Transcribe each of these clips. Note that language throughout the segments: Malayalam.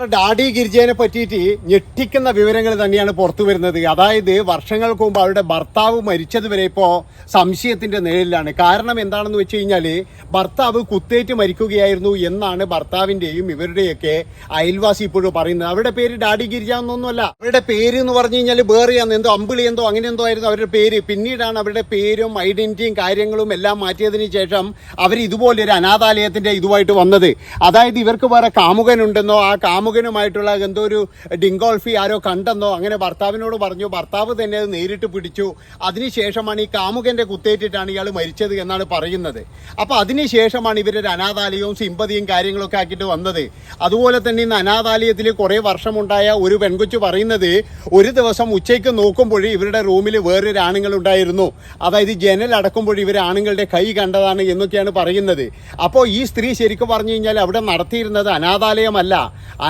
ഡാഡി ഗിരിജേനെ പറ്റിയിട്ട് ഞെട്ടിക്കുന്ന വിവരങ്ങൾ തന്നെയാണ് പുറത്തു വരുന്നത്. അതായത് വർഷങ്ങൾക്ക് മുമ്പ് അവരുടെ ഭർത്താവ് മരിച്ചത് വരെ ഇപ്പോ സംശയത്തിന്റെ നിഴലിലാണ്. കാരണം എന്താണെന്ന് വെച്ച് കഴിഞ്ഞാൽ ഭർത്താവ് കുത്തേറ്റ് മരിക്കുകയായിരുന്നു എന്നാണ് ഭർത്താവിന്റെയും ഇവരുടെയൊക്കെ അയൽവാസി ഇപ്പോഴും പറയുന്നത്. അവരുടെ പേര് ഡാഡി ഗിരിജ എന്നൊന്നുമല്ല അവരുടെ പേര് എന്ന് പറഞ്ഞു കഴിഞ്ഞാൽ വേറെയാന്ന് എന്തോ അമ്പിളി എന്തോ അങ്ങനെ എന്തോ ആയിരുന്നു അവരുടെ പേര്. പിന്നീടാണ് അവരുടെ പേരും ഐഡന്റിറ്റിയും കാര്യങ്ങളും എല്ലാം മാറ്റിയതിന് ശേഷം അവർ ഇതുപോലെ ഒരു അനാഥാലയത്തിന്റെ ഇതുമായിട്ട് വന്നത്. അതായത് ഇവർക്ക് വേറെ കാമുകനുണ്ടെന്നോ ആ കാമുകനുമായിട്ടുള്ള എന്തോ ഒരു ഡിങ്കോൾഫി ആരോ കണ്ടെന്നോ അങ്ങനെ ഭർത്താവിനോട് പറഞ്ഞു. ഭർത്താവ് തന്നെ അത് നേരിട്ട് പിടിച്ചു. അതിനുശേഷമാണ് ഈ കാമുകന്റെ കുത്തേറ്റിട്ടാണ് ഇയാൾ മരിച്ചത് എന്നാണ് പറയുന്നത്. അപ്പോൾ അതിനുശേഷമാണ് ഇവരൊരു അനാഥാലയവും സിമ്പതിയും കാര്യങ്ങളൊക്കെ ആക്കിയിട്ട് വന്നത്. അതുപോലെ തന്നെ ഇന്ന് അനാഥാലയത്തിൽ കുറേ വർഷമുണ്ടായ ഒരു പെൺകൊച്ചു പറയുന്നത് ഒരു ദിവസം ഉച്ചയ്ക്ക് നോക്കുമ്പോൾ ഇവരുടെ റൂമിൽ വേറൊരു ആണുങ്ങൾ ഉണ്ടായിരുന്നു അതായത് ജനൽ അടക്കുമ്പോൾ ഇവർ ആണുങ്ങളുടെ കൈ കണ്ടതാണ് എന്നൊക്കെയാണ് പറയുന്നത്. അപ്പോൾ ഈ സ്ത്രീ ശരിക്കും പറഞ്ഞു കഴിഞ്ഞാൽ അവിടെ നടത്തിയിരുന്നത് അനാഥാലയമല്ല.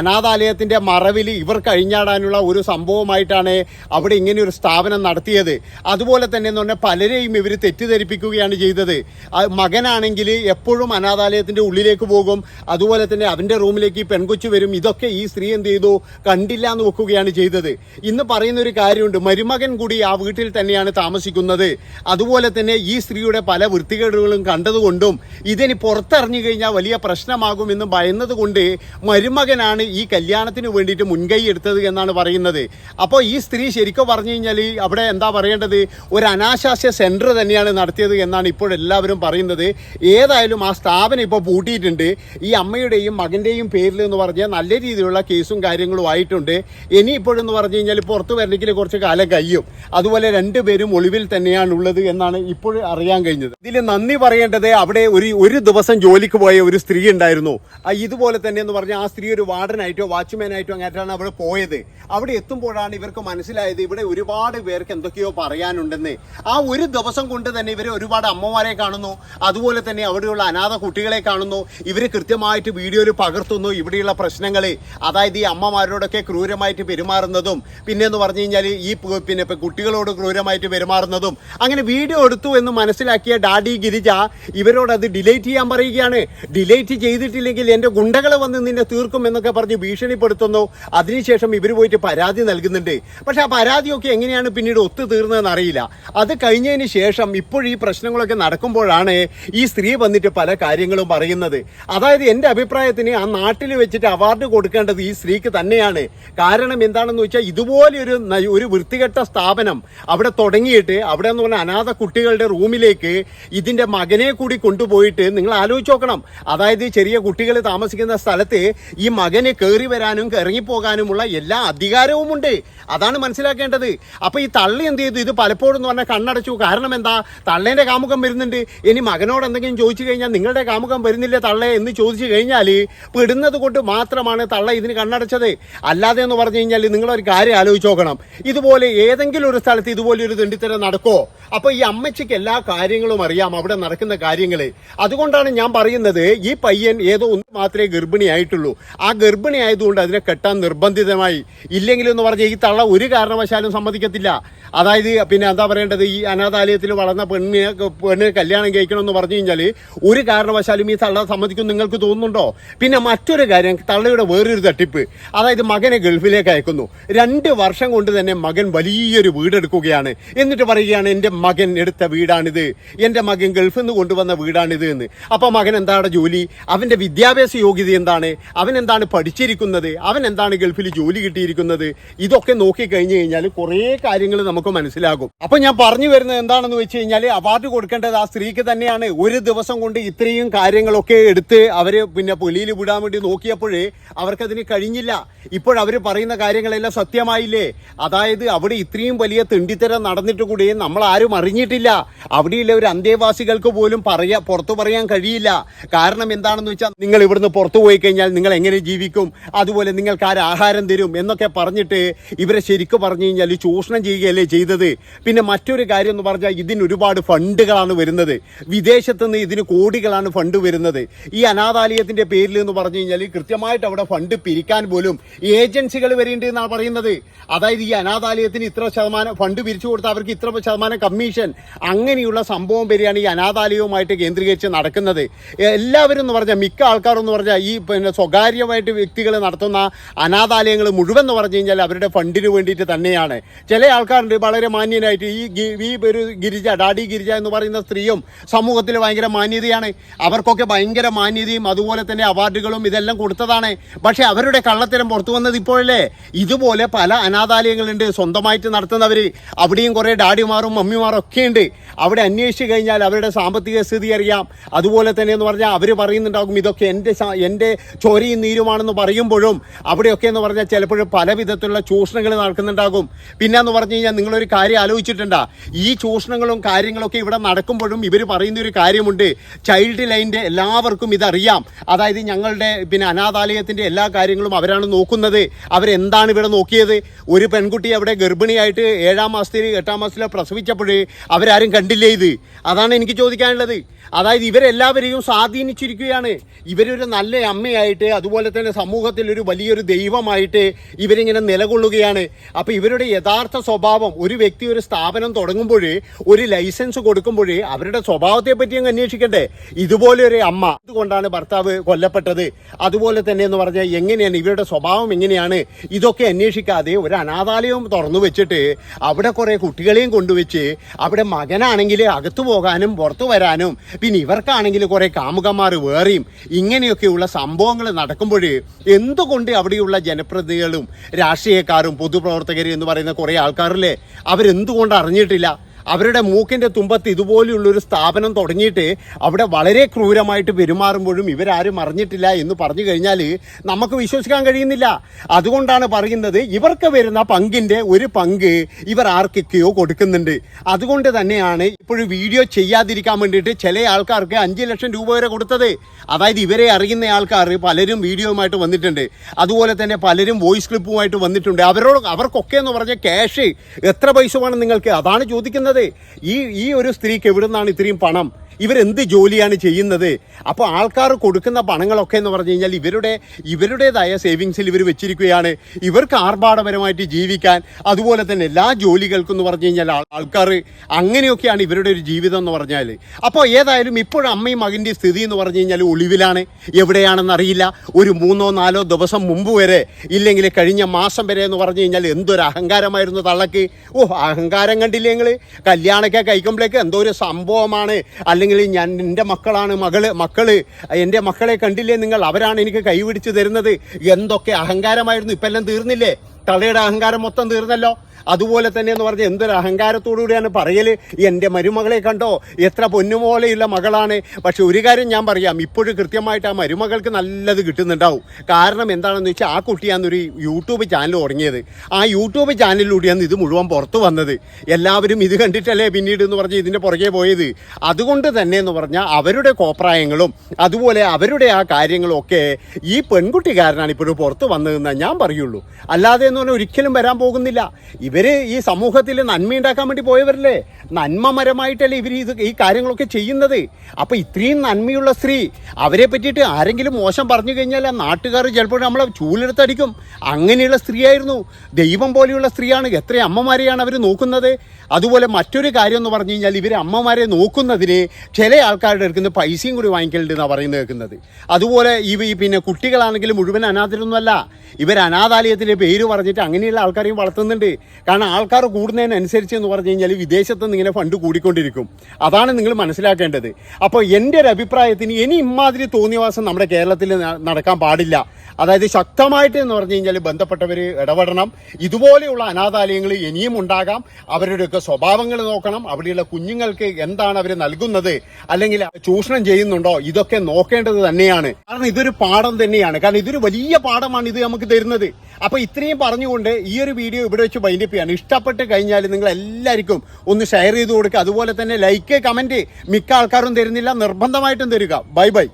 അനാഥാലയത്തിന്റെ മറവിൽ ഇവർ കഴിഞ്ഞാടാനുള്ള ഒരു സംഭവമായിട്ടാണ് അവിടെ ഇങ്ങനെ ഒരു സ്ഥാപനം നടത്തിയത്. അതുപോലെ തന്നെ എന്ന് പറഞ്ഞാൽ പലരെയും ഇവർ തെറ്റിദ്ധരിപ്പിക്കുകയാണ് ചെയ്തത്. മകനാണെങ്കിൽ എപ്പോഴും അനാഥാലയത്തിന്റെ ഉള്ളിലേക്ക് പോകും. അതുപോലെ തന്നെ അവന്റെ റൂമിലേക്ക് പെൺകൊച്ചു വരും. ഇതൊക്കെ ഈ സ്ത്രീ എന്ത് ചെയ്തു? കണ്ടില്ല എന്ന് വെക്കുകയാണ് ചെയ്തത്. ഇന്ന് പറയുന്ന ഒരു കാര്യമുണ്ട്. മരുമകൻ കൂടി ആ വീട്ടിൽ തന്നെയാണ് താമസിക്കുന്നത്. അതുപോലെ തന്നെ ഈ സ്ത്രീയുടെ പല വൃത്തികേടുകളും കണ്ടതുകൊണ്ടും ഇതിന് പുറത്തറിഞ്ഞു കഴിഞ്ഞാൽ വലിയ പ്രശ്നമാകുമെന്ന് ഭയന്നതുകൊണ്ട് മരുമകനാണ് കല്യാണത്തിന് വേണ്ടിയിട്ട് മുൻകൈ എടുത്തത് എന്നാണ് പറയുന്നത്. അപ്പോൾ ഈ സ്ത്രീ ശരിക്കും പറഞ്ഞു കഴിഞ്ഞാൽ അവിടെ എന്താ പറയേണ്ടത്? ഒരു അനാശാസ്യ സെന്റർ തന്നെയാണ് നടത്തിയത് എന്നാണ് ഇപ്പോൾ എല്ലാവരും പറയുന്നത്. ഏതായാലും ആ സ്ഥാപനം ഇപ്പോൾ പൂട്ടിയിട്ടുണ്ട്. ഈ അമ്മയുടെയും മകന്റെയും പേരിൽ എന്ന് പറഞ്ഞാൽ നല്ല രീതിയിലുള്ള കേസും കാര്യങ്ങളും ആയിട്ടുണ്ട്. ഇനി ഇപ്പോഴെന്ന് പറഞ്ഞു കഴിഞ്ഞാൽ പുറത്ത് വരണമെങ്കിൽ കുറച്ച് കാലം കഴിയും. അതുപോലെ രണ്ടുപേരും ഒളിവിൽ തന്നെയാണ് ഉള്ളത് എന്നാണ് ഇപ്പോൾ അറിയാൻ കഴിഞ്ഞത്. ഇതിൽ നന്ദി പറയേണ്ടത് അവിടെ ഒരു ഒരു ദിവസം ജോലിക്ക് പോയ ഒരു സ്ത്രീ ഉണ്ടായിരുന്നു. ഇതുപോലെ തന്നെ എന്ന് പറഞ്ഞാൽ ആ സ്ത്രീ ഒരു വാർഡനായിട്ടോ വാച്ച്മാനായിട്ടോ അങ്ങനെയാണ് അവിടെ പോയത്. അവിടെ എത്തുമ്പോഴാണ് ഇവർക്ക് മനസ്സിലായത് ഇവിടെ ഒരുപാട് പേർക്ക് എന്തൊക്കെയോ പറയാനുണ്ടെന്ന്. ആ ഒരു ദിവസം കൊണ്ട് തന്നെ ഇവർ ഒരുപാട് അമ്മമാരെ കാണുന്നു. അതുപോലെ തന്നെ അവിടെയുള്ള അനാഥ കുട്ടികളെ കാണുന്നു. ഇവർ കൃത്യമായിട്ട് വീഡിയോയിൽ പകർത്തുന്നു ഇവിടെയുള്ള പ്രശ്നങ്ങൾ അതായത് ഈ അമ്മമാരോടൊക്കെ ക്രൂരമായിട്ട് പെരുമാറുന്നതും പിന്നെ എന്ന് പറഞ്ഞു കഴിഞ്ഞാൽ ഈ പിന്നെ കുട്ടികളോട് ക്രൂരമായിട്ട് പെരുമാറുന്നതും. അങ്ങനെ വീഡിയോ എടുത്തു എന്ന് മനസ്സിലാക്കിയ ഡാഡി ഗിരിജ ഇവരോട് അത് ഡിലേറ്റ് ചെയ്യാൻ പറയുകയാണ്. ഡിലേറ്റ് ചെയ്തിട്ടില്ലെങ്കിൽ എന്റെ ഗുണ്ടകൾ വന്ന് നിന്നെ തീർക്കും എന്നൊക്കെ പറഞ്ഞ് ഭീഷണിപ്പെടുത്തുന്നു. അതിനുശേഷം ഇവർ പോയിട്ട് പരാതി നൽകുന്നുണ്ട്. പക്ഷെ ആ പരാതിയൊക്കെ എങ്ങനെയാണ് പിന്നീട് ഒത്തു തീർന്നതെന്ന് അറിയില്ല. അത് കഴിഞ്ഞതിന് ശേഷം ഇപ്പോൾ ഈ പ്രശ്നങ്ങളൊക്കെ നടക്കുമ്പോഴാണ് ഈ സ്ത്രീ വന്നിട്ട് പല കാര്യങ്ങളും പറയുന്നത്. അതായത് എന്റെ അഭിപ്രായത്തിന് ആ നാട്ടിൽ വെച്ചിട്ട് അവാർഡ് കൊടുക്കേണ്ടത് ഈ സ്ത്രീക്ക് തന്നെയാണ്. കാരണം എന്താണെന്ന് വെച്ചാൽ ഇതുപോലെ ഒരു ഒരു വൃത്തികെട്ട സ്ഥാപനം അവിടെ തുടങ്ങിയിട്ട് അവിടെ എന്ന് പറഞ്ഞാൽ അനാഥ കുട്ടികളുടെ റൂമിലേക്ക് ഇതിന്റെ മകനെ കൂടി കൊണ്ടുപോയിട്ട് നിങ്ങൾ ആലോചിച്ച് നോക്കണം. അതായത് ചെറിയ കുട്ടികൾ താമസിക്കുന്ന സ്ഥലത്ത് ഈ മകന് കയറി വരാനും ഇറങ്ങിപ്പോകാനുമുള്ള എല്ലാ അധികാരവും ഉണ്ട് അതാണ് മനസ്സിലാക്കേണ്ടത്. അപ്പോൾ ഈ തള്ളി എന്ത് ചെയ്തു? ഇത് പലപ്പോഴും എന്ന് പറഞ്ഞാൽ കണ്ണടച്ചു. കാരണം എന്താ? തള്ളേന്റെ കാമുകം വരുന്നുണ്ട്. ഇനി മകനോട് എന്തെങ്കിലും ചോദിച്ചു കഴിഞ്ഞാൽ നിങ്ങളുടെ കാമുകം വരുന്നില്ല തള്ളേ എന്ന് ചോദിച്ചു കഴിഞ്ഞാൽ പെടുന്നത് കൊണ്ട് മാത്രമാണ് തള്ള ഇതിന് കണ്ണടച്ചത്. അല്ലാതെ എന്ന് പറഞ്ഞു കഴിഞ്ഞാൽ നിങ്ങളൊരു കാര്യം ആലോചിച്ച് നോക്കണം. ഇതുപോലെ ഏതെങ്കിലും ഒരു സ്ഥലത്ത് ഇതുപോലെ ഒരു തെണ്ടിത്തരം നടക്കോ? അപ്പോൾ ഈ അമ്മച്ചിക്ക് എല്ലാ കാര്യങ്ങളും അറിയാം. അവിടെ നടക്കുന്ന കാര്യങ്ങൾ അതുകൊണ്ടാണ് ഞാൻ പറയുന്നത് ഈ പയ്യൻ ഏതോ ഒന്ന് മാത്രമേ ഗർഭിണിയായിട്ടുള്ളൂ. ആ ഗർഭിണി ആയതുകൊണ്ട് അതിനെ കെട്ടാൻ നിർബന്ധിതമായി. ഇല്ലെങ്കിൽ എന്ന് പറഞ്ഞാൽ ഈ തള്ള ഒരു കാരണവശാലും സമ്മതിക്കത്തില്ല. അതായത് പിന്നെ എന്താ പറയേണ്ടത്? ഈ അനാഥാലയത്തിൽ വളർന്ന പെണ്ണിനെ പെണ്ണിനെ കല്യാണം കഴിക്കണമെന്ന് പറഞ്ഞു കഴിഞ്ഞാൽ ഒരു കാരണവശാലും ഈ തള്ള സമ്മതിക്കും നിങ്ങൾക്ക് തോന്നുന്നുണ്ടോ? പിന്നെ മറ്റൊരു കാര്യം തള്ളയുടെ വേറൊരു തട്ടിപ്പ്. അതായത് മകനെ ഗൾഫിലേക്ക് അയക്കുന്നു. രണ്ട് വർഷം കൊണ്ട് തന്നെ മകൻ വലിയൊരു വീടെടുക്കുകയാണ്. എന്നിട്ട് പറയുകയാണ് എന്റെ മകൻ എടുത്ത വീടാണിത്. എന്റെ മകൻ ഗൾഫിൽ നിന്ന് കൊണ്ടുവന്ന വീടാണിത് എന്ന്. അപ്പോൾ മകൻ എന്താണ് ജോലി? അവന്റെ വിദ്യാഭ്യാസ യോഗ്യത എന്താണ്? അവൻ എന്താണ് പഠിച്ചിരിക്കുന്നത് അവൻ എന്താണ് ഗൾഫിൽ ജോലി കിട്ടിയിരിക്കുന്നത്? ഇതൊക്കെ നോക്കി കഴിഞ്ഞു കഴിഞ്ഞാൽ കുറേ കാര്യങ്ങൾ നമുക്ക് മനസ്സിലാകും. അപ്പൊ ഞാൻ പറഞ്ഞു വരുന്നത് എന്താണെന്ന് വെച്ച് കഴിഞ്ഞാൽ അവാർഡ് കൊടുക്കേണ്ടത് ആ സ്ത്രീക്ക് തന്നെയാണ്. ഒരു ദിവസം കൊണ്ട് ഇത്രയും കാര്യങ്ങളൊക്കെ എടുത്ത് അവർ പിന്നെ പുലിയിൽ വിടാൻ വേണ്ടി നോക്കിയപ്പോഴേ അവർക്കതിന് കഴിഞ്ഞില്ല. ഇപ്പോഴവർ പറയുന്ന കാര്യങ്ങളെല്ലാം സത്യമായില്ലേ? അതായത് അവിടെ ഇത്രയും വലിയ തിണ്ടിത്തരം നടന്നിട്ട് കൂടി നമ്മൾ ആരും അറിഞ്ഞിട്ടില്ല. അവിടെയുള്ള ഒരു അന്തേവാസികൾക്ക് പോലും പറയാ പുറത്തു പറയാൻ കഴിയില്ല. കാരണം എന്താണെന്ന് വെച്ചാൽ നിങ്ങൾ ഇവിടുന്ന് പുറത്തു പോയി കഴിഞ്ഞാൽ നിങ്ങൾ എങ്ങനെ ജീവിക്കും? അതുപോലെ നിങ്ങൾക്ക് ആര് ആഹാരം തരും എന്നൊക്കെ പറഞ്ഞിട്ട് ഇവരെ ശരിക്കും പറഞ്ഞു കഴിഞ്ഞാൽ ചൂഷണം ചെയ്യുകയല്ലേ ചെയ്തത്. പിന്നെ മറ്റൊരു കാര്യം എന്ന് പറഞ്ഞാൽ ഇതിന് ഒരുപാട് ഫണ്ടുകളാണ് വരുന്നത്. വിദേശത്ത് നിന്ന് ഇതിന് കോടികളാണ് ഫണ്ട് വരുന്നത്. ഈ അനാഥാലയത്തിന്റെ പേരിൽ എന്ന് പറഞ്ഞു കഴിഞ്ഞാൽ കൃത്യമായിട്ട് അവിടെ ഫണ്ട് പിരിക്കാൻ പോലും ഏജൻസികൾ വരെയുണ്ട് എന്നാണ് പറയുന്നത്. അതായത് ഈ അനാഥാലയത്തിന് ഇത്ര ശതമാനം ഫണ്ട് പിരിച്ചു കൊടുത്താൽ അവർക്ക് ഇത്ര ശതമാനം കമ്മീഷൻ. അങ്ങനെയുള്ള സംഭവം വരെയാണ് ഈ അനാഥാലയവുമായിട്ട് കേന്ദ്രീകരിച്ച് നടക്കുന്നത്. എല്ലാവരും എന്ന് പറഞ്ഞാൽ മിക്ക ആൾക്കാരെന്ന് പറഞ്ഞാൽ ഈ പിന്നെ സ്വകാര്യമായിട്ട് വ്യക്തികൾ നടത്തുന്ന അനാഥാലയങ്ങൾ മുഴുവൻ എന്ന് പറഞ്ഞു കഴിഞ്ഞാൽ അവരുടെ ഫണ്ടിന് വേണ്ടിയിട്ട് തന്നെയാണ്. ചില ആൾക്കാരുണ്ട് വളരെ മാന്യനായിട്ട് ഈ ഈ ഒരു ഗിരിജ ഡാഡി ഗിരിജ എന്ന് പറയുന്ന സ്ത്രീയും സമൂഹത്തിൽ ഭയങ്കര മാന്യതയാണ്. അവർക്കൊക്കെ ഭയങ്കര മാന്യതയും അതുപോലെ തന്നെ അവാർഡുകളും ഇതെല്ലാം കൊടുത്തതാണ്. പക്ഷെ അവരുടെ കള്ളത്തരം പുറത്തു വന്നത് ഇപ്പോഴല്ലേ? ഇതുപോലെ പല അനാഥാലയങ്ങളുണ്ട് സ്വന്തമായിട്ട് നടത്തുന്നവർ അവിടെയും കുറേ ഡാഡിമാറും മമ്മിമാറും ഒക്കെ ഉണ്ട്. അവിടെ അന്വേഷിച്ച് കഴിഞ്ഞാൽ അവരുടെ സാമ്പത്തിക സ്ഥിതി അറിയാം. അതുപോലെ തന്നെ എന്ന് പറഞ്ഞാൽ അവർ പറയുന്നുണ്ടാകും ഇതൊക്കെ എന്റെ എന്റെ ചോരയും നീരുമാണെന്ന് പറയുമ്പോഴും അവിടെയൊക്കെ എന്ന് പറഞ്ഞാൽ ചിലപ്പോഴും പല വിധത്തിലുള്ള ചൂഷണങ്ങൾ നടക്കുന്നുണ്ടാകും. പിന്നെ എന്ന് പറഞ്ഞു കഴിഞ്ഞാൽ നിങ്ങളൊരു കാര്യം ആലോചിച്ചിട്ടുണ്ടാ? ഈ ചൂഷണങ്ങളും കാര്യങ്ങളൊക്കെ ഇവിടെ നടക്കുമ്പോഴും ഇവർ പറയുന്ന ഒരു കാര്യമുണ്ട്. ചൈൽഡ് ലൈന്റെ എല്ലാവർക്കും ഇതറിയാം. അതായത് ഞങ്ങളുടെ പിന്നെ അനാഥാലയത്തിന്റെ എല്ലാ കാര്യങ്ങളും അവരാണ് നോക്കുന്നത്. അവരെന്താണ് ഇവിടെ നോക്കിയത്? ഒരു പെൺകുട്ടി അവിടെ ഗർഭിണിയായിട്ട് ഏഴാം മാസത്തിൽ എട്ടാം മാസത്തിൽ പ്രസവിച്ചപ്പോൾ അവരാരും കണ്ടില്ലേ ഇത്? അതാണ് എനിക്ക് ചോദിക്കാനുള്ളത്. അതായത് ഇവരെല്ലാവരെയും സ്വാധീനിച്ചിരിക്കുകയാണ്. ഇവരൊരു നല്ല അമ്മയായിട്ട് അതുപോലെ തന്നെ സമൂഹത്തിൽ ഒരു വലിയൊരു ദൈവമായിട്ട് ഇവരിങ്ങനെ നിലകൊള്ളുകയാണ്. അപ്പോൾ ഇവരുടെ യഥാർത്ഥ സ്വഭാവം ഒരു വ്യക്തി ഒരു സ്ഥാപനം തുടങ്ങുമ്പോൾ ഒരു ലൈസൻസ് കൊടുക്കുമ്പോൾ അവരുടെ സ്വഭാവത്തെ പറ്റി അങ്ങ് അന്വേഷിക്കണ്ടേ? ഇതുപോലെ ഒരു അമ്മ. അതുകൊണ്ടാണ് ഭർത്താവ് കൊല്ലപ്പെട്ടത്. അതുപോലെ തന്നെ എന്ന് പറഞ്ഞാൽ എങ്ങനെയാണ് ഇവരുടെ സ്വഭാവം എങ്ങനെയാണ്? ഇതൊക്കെ അന്വേഷിക്കാതെ ഒരു അനാഥാലയം തുറന്നു വെച്ചിട്ട് അവിടെ കുറേ കുട്ടികളെയും കൊണ്ടുവച്ച് അവിടെ മകനാണെങ്കിൽ അകത്തു പോകാനും പുറത്തു വരാനും പിന്നെ ഇവർക്കാണെങ്കിൽ കുറേ കാമുകന്മാർ വേറെയും ഇങ്ങനെയൊക്കെയുള്ള സംഭവങ്ങൾ നടക്കുമ്പോൾ എന്തുകൊണ്ട് അവിടെയുള്ള ജനപ്രതിനിധികളും രാഷ്ട്രീയക്കാരും പൊതുപ്രവർത്തകരും എന്ന് പറയുന്ന കുറേ ആൾക്കാരില്ലേ? അവരെന്തുകൊണ്ട് അറിഞ്ഞിട്ടില്ല? അവരുടെ മൂക്കിന്റെ തുമ്പത്ത് ഇതുപോലെയുള്ളൊരു സ്ഥാപനം തുടങ്ങിയിട്ട് അവിടെ വളരെ ക്രൂരമായിട്ട് പെരുമാറുമ്പോഴും ഇവരാരും അറിഞ്ഞിട്ടില്ല എന്ന് പറഞ്ഞു കഴിഞ്ഞാൽ നമുക്ക് വിശ്വസിക്കാൻ കഴിയുന്നില്ല. അതുകൊണ്ടാണ് പറയുന്നത് ഇവർക്ക് വരുന്ന പങ്കിന്റെ ഒരു പങ്ക് ഇവർ ആർക്കൊക്കെയോ കൊടുക്കുന്നുണ്ട്. അതുകൊണ്ട് തന്നെയാണ് ഇപ്പോഴും വീഡിയോ ചെയ്യാതിരിക്കാൻ വേണ്ടിയിട്ട് ചില ആൾക്കാർക്ക് അഞ്ച് ലക്ഷം രൂപ വരെ കൊടുത്തത്. അതായത് ഇവരെ അറിയുന്ന ആൾക്കാർ പലരും വീഡിയോയുമായിട്ട് വന്നിട്ടുണ്ട്. അതുപോലെ തന്നെ പലരും വോയിസ് ക്ലിപ്പുമായിട്ട് വന്നിട്ടുണ്ട്. അവരോട് അവർക്കൊക്കെ എന്ന് പറഞ്ഞ ക്യാഷ് എത്ര പൈസ വേണം നിങ്ങൾക്ക്? അതാണ് ചോദിക്കുന്നത്. ഈ ഈ ഒരു സ്ത്രീക്ക് എവിടുന്നാണ് ഇത്രയും പണം? ഇവരെന്ത് ജോലിയാണ് ചെയ്യുന്നത്? അപ്പോൾ ആൾക്കാർ കൊടുക്കുന്ന പണങ്ങളൊക്കെ എന്ന് പറഞ്ഞു കഴിഞ്ഞാൽ ഇവരുടെ ഇവരുടേതായ സേവിങ്സിൽ ഇവർ വെച്ചിരിക്കുകയാണ്. ഇവർക്ക് ആർഭാടപരമായിട്ട് ജീവിക്കാൻ അതുപോലെ തന്നെ എല്ലാ ജോലികൾക്കും എന്ന് പറഞ്ഞു കഴിഞ്ഞാൽ ആൾക്കാർ അങ്ങനെയൊക്കെയാണ് ഇവരുടെ ഒരു ജീവിതം എന്ന് പറഞ്ഞാൽ അപ്പോൾ ഏതായാലും ഇപ്പോഴും അമ്മയും മകന്റെ സ്ഥിതി എന്ന് പറഞ്ഞു കഴിഞ്ഞാൽ ഒളിവിലാണ്. എവിടെയാണെന്ന് അറിയില്ല. ഒരു മൂന്നോ നാലോ ദിവസം മുമ്പ് വരെ ഇല്ലെങ്കിൽ കഴിഞ്ഞ മാസം വരെ എന്ന് പറഞ്ഞു കഴിഞ്ഞാൽ എന്തൊരു അഹങ്കാരമായിരുന്നു തള്ളക്ക്. ഓ അഹങ്കാരം കണ്ടില്ലേ നിങ്ങൾ കല്യാണമൊക്കെ കഴിക്കുമ്പോഴേക്ക് എന്തോ ഒരു സംഭവമാണ്. അല്ലെങ്കിൽ ഞാൻ എന്റെ മക്കളാണ് മകൾ മക്കൾ. എന്റെ മക്കളെ കണ്ടില്ലേ നിങ്ങൾ? അവരാണ് എനിക്ക് കൈപിടിച്ച് തരുന്നത്. എന്തൊക്കെ അഹങ്കാരമായിരുന്നു. ഇപ്പം എല്ലാം തീർന്നില്ലേ? തള്ളയുടെ അഹങ്കാരം മൊത്തം തീർന്നല്ലോ. അതുപോലെ തന്നെ എന്ന് പറഞ്ഞാൽ എന്തൊരു അഹങ്കാരത്തോടുകൂടിയാണ് പറയൽ എന്റെ മരുമകളെ കണ്ടോ? എത്ര പൊന്നുപോലെയുള്ള മകളാണ്. പക്ഷെ ഒരു കാര്യം ഞാൻ പറയാം. ഇപ്പോഴും കൃത്യമായിട്ട് ആ മരുമകൾക്ക് നല്ലത് കിട്ടുന്നുണ്ടാവും. കാരണം എന്താണെന്ന് വെച്ചാൽ ആ കുട്ടിയാന്നൊരു യൂട്യൂബ് ചാനൽ തുടങ്ങിയത്. ആ യൂട്യൂബ് ചാനലിലൂടെയാണ് ഇത് മുഴുവൻ പുറത്തു വന്നത്. എല്ലാവരും ഇത് കണ്ടിട്ടല്ലേ പിന്നീട് എന്ന് പറഞ്ഞ് ഇതിന്റെ പുറകെ പോയത്? അതുകൊണ്ട് തന്നെ എന്ന് പറഞ്ഞാൽ അവരുടെ കോപ്രായങ്ങളും അതുപോലെ അവരുടെ ആ കാര്യങ്ങളൊക്കെ ഈ പെൺകുട്ടിക്കാരനാണ് ഇപ്പോഴും പുറത്ത് വന്നതെന്ന് ഞാൻ പറയുള്ളൂ. അല്ലാതെ എന്ന് പറഞ്ഞാൽ ഒരിക്കലും വരാൻ പോകുന്നില്ല. ഇവർ ഈ സമൂഹത്തിൽ നന്മ ഉണ്ടാക്കാൻ വേണ്ടി പോയവരല്ലേ? നന്മമരമായിട്ടല്ലേ ഇവർ ഇത് ഈ കാര്യങ്ങളൊക്കെ ചെയ്യുന്നത്? അപ്പൊ ഇത്രയും നന്മയുള്ള സ്ത്രീ അവരെ പറ്റിയിട്ട് ആരെങ്കിലും മോശം പറഞ്ഞു കഴിഞ്ഞാൽ ആ നാട്ടുകാർ ചിലപ്പോൾ നമ്മളെ ചൂലെടുത്തടിക്കും. അങ്ങനെയുള്ള സ്ത്രീയായിരുന്നു. ദൈവം പോലെയുള്ള സ്ത്രീയാണ്. എത്ര അമ്മമാരെയാണ് അവർ നോക്കുന്നത്. അതുപോലെ മറ്റൊരു കാര്യം എന്ന് പറഞ്ഞു കഴിഞ്ഞാൽ ഇവർ അമ്മമാരെ നോക്കുന്നതിന് ചില ആൾക്കാരുടെ അടുക്കുന്ന പൈസയും കൂടി വാങ്ങിക്കലുണ്ട് എന്നാണ് പറയുന്നത് കേൾക്കുന്നത്. അതുപോലെ ഇവ പിന്നെ കുട്ടികളാണെങ്കിലും മുഴുവൻ അനാഥരൊന്നുമല്ല. ഇവർ അനാഥാലയത്തിന്റെ പേര് പറഞ്ഞിട്ട് അങ്ങനെയുള്ള ആൾക്കാരെയും വളർത്തുന്നുണ്ട്. കാരണം ആൾക്കാർ കൂടുന്നതിനനുസരിച്ച് എന്ന് പറഞ്ഞു കഴിഞ്ഞാൽ വിദേശത്ത് നിന്ന് ഇങ്ങനെ ഫണ്ട് കൂടിക്കൊണ്ടിരിക്കും. അതാണ് നിങ്ങൾ മനസ്സിലാക്കേണ്ടത്. അപ്പോൾ എന്റെ ഒരു അഭിപ്രായത്തിന് ഇനി ഇമാതിരി തോന്നിയവാസം നമ്മുടെ കേരളത്തിൽ നടക്കാൻ പാടില്ല. അതായത് ശക്തമായിട്ട് എന്ന് പറഞ്ഞു കഴിഞ്ഞാൽ ബന്ധപ്പെട്ടവർ ഇടപെടണം. ഇതുപോലെയുള്ള അനാഥാലയങ്ങൾ ഇനിയും ഉണ്ടാകാം. അവരുടെയൊക്കെ സ്വഭാവങ്ങൾ നോക്കണം. അവിടെയുള്ള കുഞ്ഞുങ്ങൾക്ക് എന്താണ് അവർ നൽകുന്നത്? അല്ലെങ്കിൽ ചൂഷണം ചെയ്യുന്നുണ്ടോ? ഇതൊക്കെ നോക്കേണ്ടത് തന്നെയാണ്. കാരണം ഇതൊരു പാഠം തന്നെയാണ്. കാരണം ഇതൊരു വലിയ പാഠമാണ് ഇത് നമുക്ക് തരുന്നത്. അപ്പൊ ഇത്രയും പറഞ്ഞുകൊണ്ട് ഈ ഒരു വീഡിയോ ഇവിടെ വെച്ച് വൈൻഡപ്പ് ചെയ്യാണ് ഇഷ്ടപ്പെട്ട് കഴിഞ്ഞാൽ നിങ്ങൾ എല്ലാവർക്കും ഒന്ന് ഷെയർ ചെയ്ത് കൊടുക്കുക. അതുപോലെ തന്നെ ലൈക്ക് കമന്റ് മിക്ക ആൾക്കാരും തരുന്നില്ല. നിർബന്ധമായിട്ടും തരിക. Bye bye